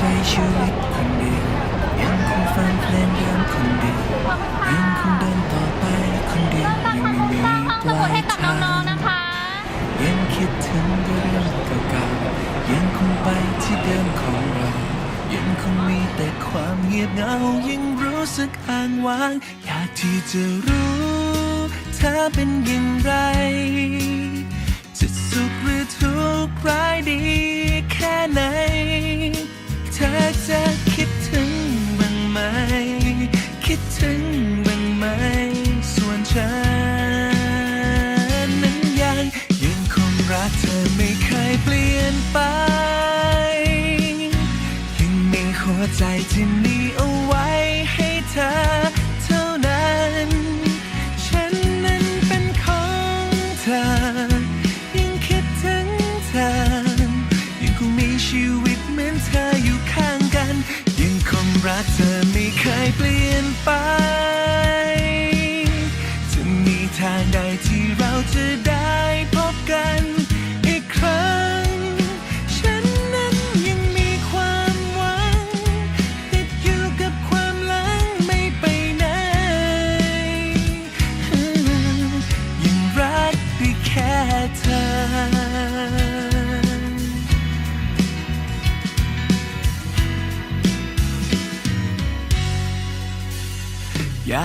ใช้ชีวิตคนเดียวยังคงฟังเพลงเดิมคนเดียวยังคงเดินต่อไปคนเดียวยังไม่มีปลายทางยังคิดถึงเรื่องเก่าๆยังคงไปที่เดิมของเรายังคงมีแต่ความเงียบเหงายังรู้สึกอ้างว้างอยากที่จะรู้เธอเป็นอย่างไรจะสุขหรือทุกข์ร้ายดีแค่ไหน จะคิดถึงบ้างไหม คิดถึงบ้างไหม ส่วนฉันนั้นยังยังคงรักเธอไม่เคยเปลี่ยนไป ยังมีหัวใจที่มี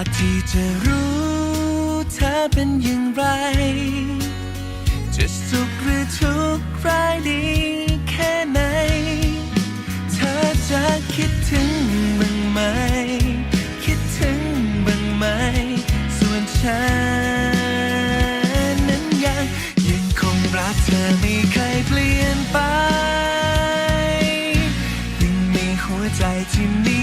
ากที่จะรู้เธอเป็นอย่างไร จะสุขหรือทุกข์ร้ายดีแค่ไหน เธอจะคิดถึงบ้างไหม คิดถึงบ้างไหม ส่วนฉันนั้นยังยังคงรักเธอไม่เคยเปลี่ยนไป ยังมีหัวใจที่มี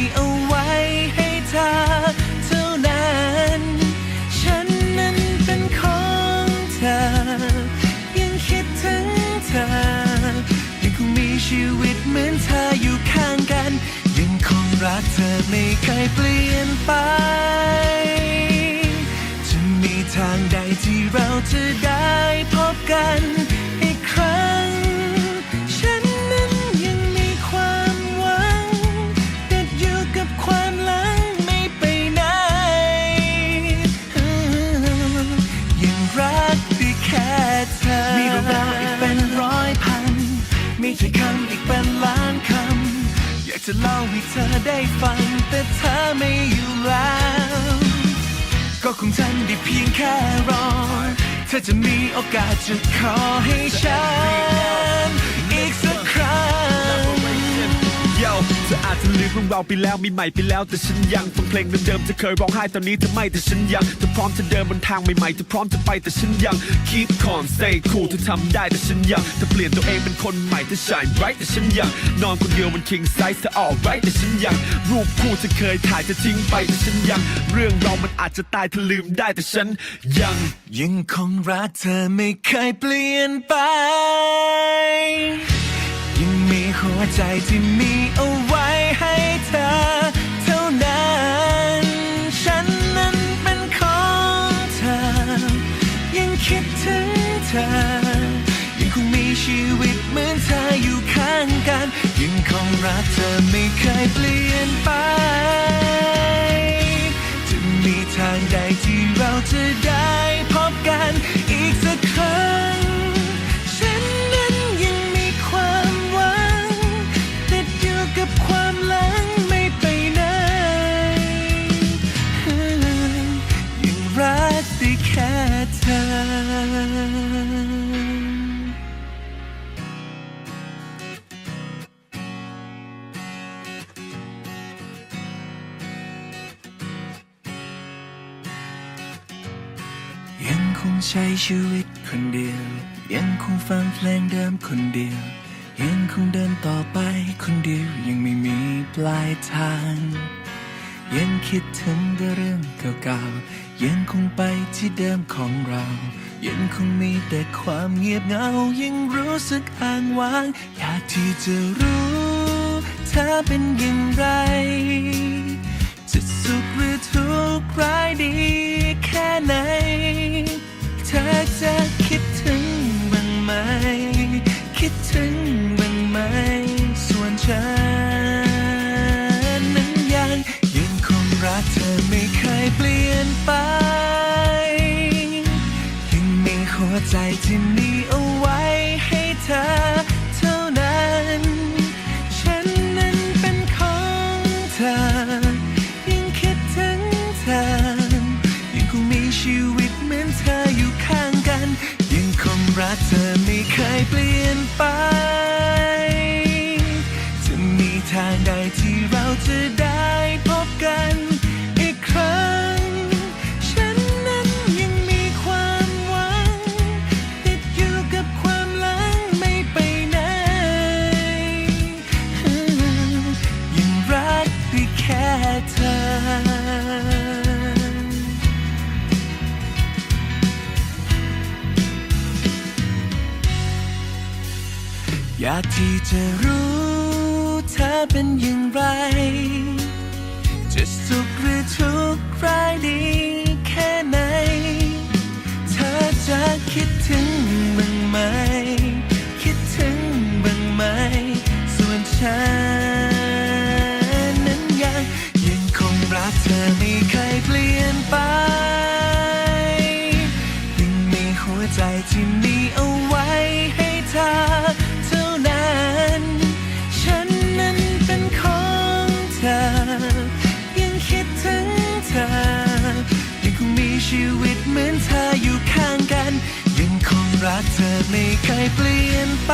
ชีวิตเหมือนเธออยู่ข้างกัน ยังคงรักเธอไม่เคยเปลี่ยนไป จะมีทางใดที่เราจะได้พบกัน จะเล่าให้เธอได้ฟัง แต่เธอไม่อยู่แล้ว ก็คงทำได้เพียงแค่รอ เธอจะมีโอกาสจะขอให้ฉัน เธออาจะลืมเรื่องเราวไปแล้วมีใหม่ไปแล้วแต่ฉันยังฟังเพลงเดิมๆเธอเคยร้องไห้ตอนนี้เธอไม่แต่ฉันยังเธอพร้อมจะเดินบนทางใหม่ๆเธอพร้อมจะไปแต่ฉันยัง keep calm stay cool เธอทำได้แต่ฉันยังเธอเปลี่ยนตัวเองเป็นคนใหม่เธอ shine bright แต่ฉันยังนอนคนเดียวบน king size เธอ alright แต่ฉันยัง รูปคู่เธอเคยถ่ายเธอทิ้งไปแต่ฉันยัง เรื่องเรามันอาจจะตายเธอลืมได้แต่ฉันยัง ยังคงรักเธอไม่เคยเปลี่ยนไป ยังมีหัวใจที่มีเอาไว้ คิดถึงเธอ ยังคงมีชีวิตเหมือนเธออยู่ข้างกัน ยังคงรักเธอไม่เคยเปลี่ยนไป จะมีทางใดที่เราจะได้ เธอ ยังคงใช้ชีวิตคนเดียว ยังคงฟังเพลงเดิมคนเดียว ยังคงเดินต่อไปคนเดียว ยังไม่มีปลายทาง ยังคิดถึงแต่เรื่องเก่าๆ ยังคงไปที่เดิมของเรา ยังคงมีแต่ความเงียบเหงา ยังรู้สึกอ้างว้าง อยากที่จะรู้เธอเป็นอย่างไร จะสุขหรือทุกข์ร้ายดีแค่ไหน เธอจะคิดถึงบ้างไหม คิดถึง ใจที่มีเอาไว้ให้เธอเท่านั้น ฉันนั้นเป็นของเธอยังคิดถึงเธอยังคงมีชีวิตเหมือนเธออยู่ข้างกันยังคงรักเธอไม่เคยเปลี่ยนไป จะมีทางใดที่เราจะากที่จะรู้เธอเป็นอย่างไร จะสุขหรือทุกข์ร้ายดีแค่ไหน เธอจะคิดถึงบ้างไหม คิดถึงบ้างไหม ส่วนฉันนั้นยังยังคงรักเธอไม่เคยเปลี่ยนไป ยังมีหัวใจที่ ชีวิตเหมือนเธออยู่ข้างกัน ยังคงรักเธอไม่เคยเปลี่ยนไป